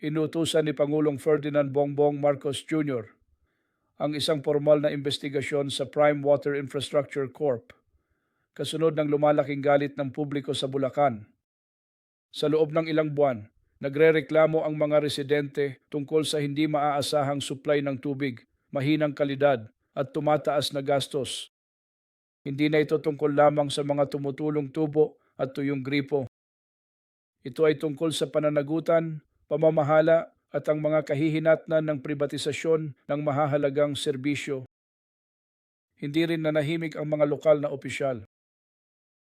inutusan ni Pangulong Ferdinand Bongbong Marcos Jr. ang isang formal na investigasyon sa Prime Water Infrastructure Corp. Kasunod ng lumalaking galit ng publiko sa Bulacan. Sa loob ng ilang buwan, nagrereklamo ang mga residente tungkol sa hindi maaasahang supply ng tubig, mahinang kalidad at tumataas na gastos. Hindi na ito tungkol lamang sa mga tumutulong tubo at tuyong gripo. Ito ay tungkol sa pananagutan, pamamahala at ang mga kahihinatnan ng privatisasyon ng mahahalagang serbisyo. Hindi rin nanahimik ang mga lokal na opisyal.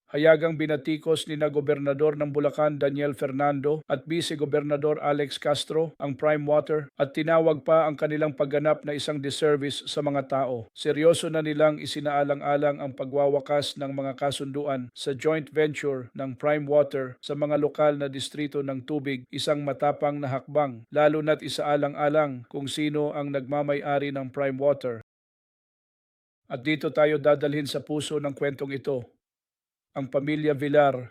Hayagang binatikos ni na Gobernador ng Bulacan Daniel Fernando at Vice Gobernador Alex Castro ang Prime Water at tinawag pa ang kanilang pagganap na isang disservice sa mga tao. Seryoso na nilang isinaalang-alang ang pagwawakas ng mga kasunduan sa joint venture ng Prime Water sa mga lokal na distrito ng tubig, isang matapang na hakbang, lalo na't isaalang-alang kung sino ang nagmamay-ari ng Prime Water. At dito tayo dadalhin sa puso ng kwentong ito ang pamilya Villar.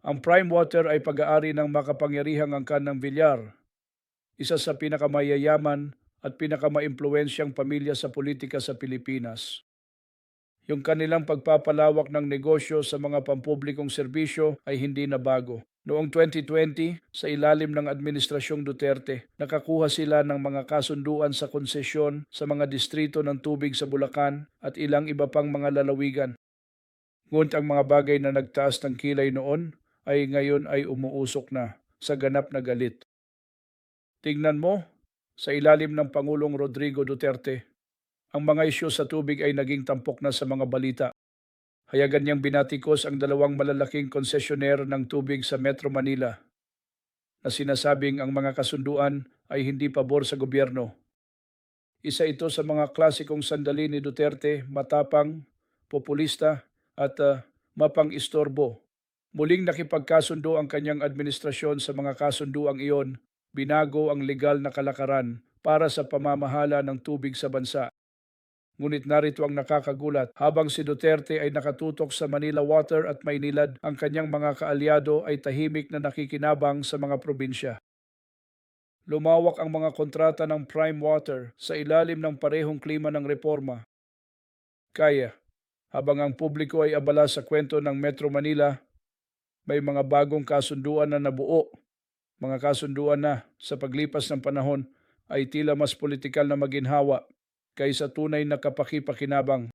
Ang Prime Water ay pag-aari ng makapangyarihang angkan ng Villar, isa sa pinakamayayaman at pinakamaimpluwensyang pamilya sa politika sa Pilipinas. Yung kanilang pagpapalawak ng negosyo sa mga pampublikong serbisyo ay hindi na bago. Noong 2020, sa ilalim ng Administrasyong Duterte, nakakuha sila ng mga kasunduan sa konsesyon sa mga distrito ng tubig sa Bulacan at ilang iba pang mga lalawigan. Ngunit ang mga bagay na nagtaas ng kilay noon ay ngayon ay umuusok na sa ganap na galit. Tingnan mo, sa ilalim ng Pangulong Rodrigo Duterte, ang mga isyu sa tubig ay naging tampok na sa mga balita. Hayagan niyang binatikos ang dalawang malalaking konsesyoner ng tubig sa Metro Manila na sinasabing ang mga kasunduan ay hindi pabor sa gobyerno. Isa ito sa mga klasikong sandali ni Duterte, matapang, populista at uh, mapang-istorbo. Muling nakipagkasundo ang kanyang administrasyon sa mga kasunduang iyon, binago ang legal na kalakaran para sa pamamahala ng tubig sa bansa. Ngunit narito ang nakakagulat, habang si Duterte ay nakatutok sa Manila Water at Maynilad, ang kanyang mga kaalyado ay tahimik na nakikinabang sa mga probinsya. Lumawak ang mga kontrata ng Prime Water sa ilalim ng parehong klima ng reforma. Kaya, habang ang publiko ay abala sa kwento ng Metro Manila, may mga bagong kasunduan na nabuo. Mga kasunduan na sa paglipas ng panahon ay tila mas politikal na maginhawa kaysa tunay na kapakipakinabang.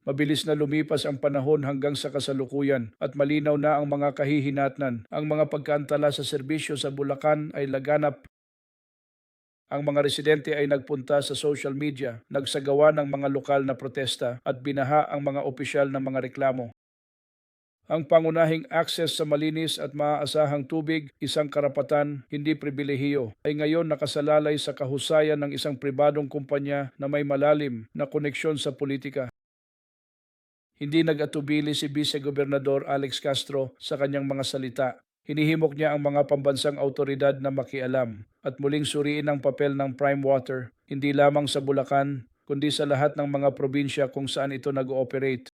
Mabilis na lumipas ang panahon hanggang sa kasalukuyan at malinaw na ang mga kahihinatnan. Ang mga pagkaantala sa serbisyo sa Bulacan ay laganap ang mga residente ay nagpunta sa social media, nagsagawa ng mga lokal na protesta at binaha ang mga opisyal ng mga reklamo. Ang pangunahing access sa malinis at maaasahang tubig, isang karapatan, hindi pribilehiyo, ay ngayon nakasalalay sa kahusayan ng isang pribadong kumpanya na may malalim na koneksyon sa politika. Hindi nag-atubili si Vice Gobernador Alex Castro sa kanyang mga salita Hinihimok niya ang mga pambansang autoridad na makialam at muling suriin ang papel ng Prime Water, hindi lamang sa Bulacan, kundi sa lahat ng mga probinsya kung saan ito nag-ooperate.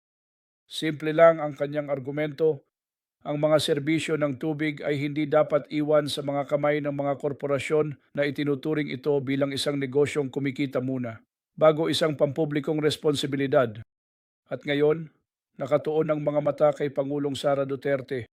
Simple lang ang kanyang argumento, ang mga serbisyo ng tubig ay hindi dapat iwan sa mga kamay ng mga korporasyon na itinuturing ito bilang isang negosyong kumikita muna, bago isang pampublikong responsibilidad. At ngayon, nakatuon ang mga mata kay Pangulong Sara Duterte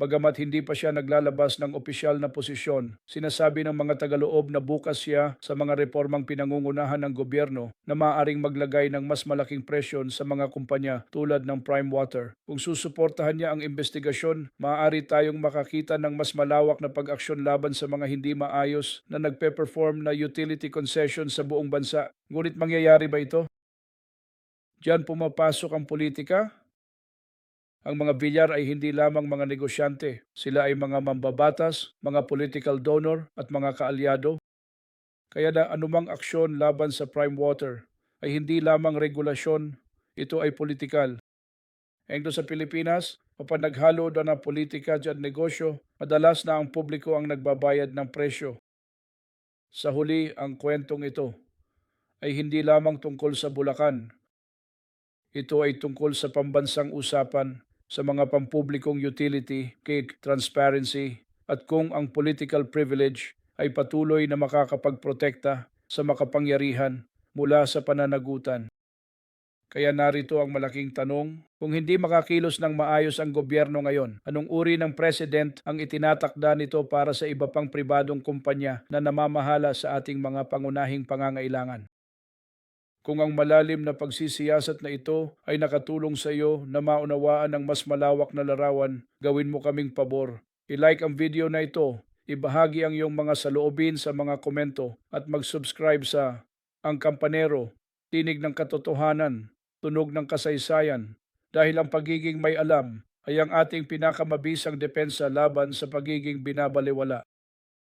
Bagamat hindi pa siya naglalabas ng opisyal na posisyon, sinasabi ng mga tagaloob na bukas siya sa mga reformang pinangungunahan ng gobyerno na maaaring maglagay ng mas malaking presyon sa mga kumpanya tulad ng Prime Water. Kung susuportahan niya ang investigasyon, maaari tayong makakita ng mas malawak na pag-aksyon laban sa mga hindi maayos na nagpe-perform na utility concession sa buong bansa. Ngunit mangyayari ba ito? Diyan pumapasok ang politika ang mga bilyar ay hindi lamang mga negosyante. Sila ay mga mambabatas, mga political donor at mga kaalyado. Kaya na anumang aksyon laban sa prime water ay hindi lamang regulasyon, ito ay politikal. Engdo sa Pilipinas, kapag naghalo na ng politika at negosyo, madalas na ang publiko ang nagbabayad ng presyo. Sa huli, ang kwentong ito ay hindi lamang tungkol sa Bulacan. Ito ay tungkol sa pambansang usapan sa mga pampublikong utility, cake, transparency, at kung ang political privilege ay patuloy na makakapagprotekta sa makapangyarihan mula sa pananagutan. Kaya narito ang malaking tanong, kung hindi makakilos ng maayos ang gobyerno ngayon, anong uri ng president ang itinatakda nito para sa iba pang pribadong kumpanya na namamahala sa ating mga pangunahing pangangailangan? Kung ang malalim na pagsisiyasat na ito ay nakatulong sa iyo na maunawaan ang mas malawak na larawan, gawin mo kaming pabor. I-like ang video na ito, ibahagi ang iyong mga saloobin sa mga komento at mag-subscribe sa Ang Kampanero, Tinig ng Katotohanan, Tunog ng Kasaysayan dahil ang pagiging may alam ay ang ating pinakamabisang depensa laban sa pagiging binabaliwala.